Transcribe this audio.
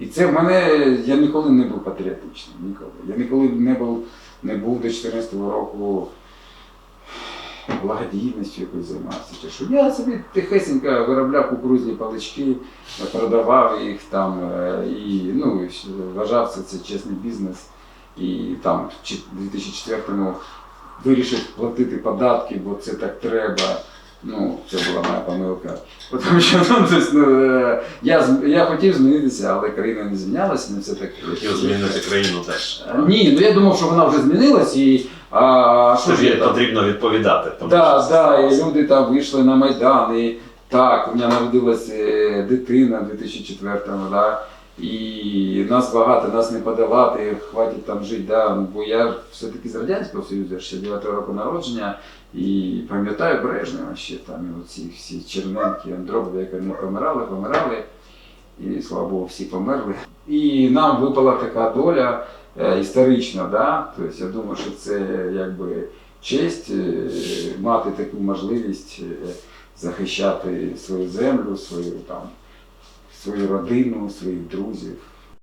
І це в мене я ніколи не був патріотичним. Ніколи. Я ніколи не був, не був до 14-го року благодійністю якось займався. Чи що. Я собі тихесенько виробляв кукурузні палички, продавав їх там е, і ну, вважав це, це чесний бізнес. І там в 2004-му вирішив платити податки, бо це так треба. Ну, це була моя помилка. Тому що ну, тобто, ну, е, я, я хотів змінитися, але країна не змінялася, не все так. Хотів змінити країну теж. Е, Ні, ну я думав, що вона вже змінилась і а, що Тобі ж я там? потрібно відповідати. Тому Да, що да, і люди там вийшли на Майдан, і так, у мене народилася е, дитина в 2004-му, да, і нас багато, нас не подавати, хватить там жити, да, бо я все-таки з Радянського Союзу, 69-го року народження, і пам'ятаю Брежнева ще там, і оці всі Черненки, Андропові, які не помирали, помирали, і слава Богу, всі померли. І нам випала така доля е, історична, да? тобто я думаю, що це якби честь е, мати таку можливість е, захищати свою землю, свою там свою родину, своїх друзів.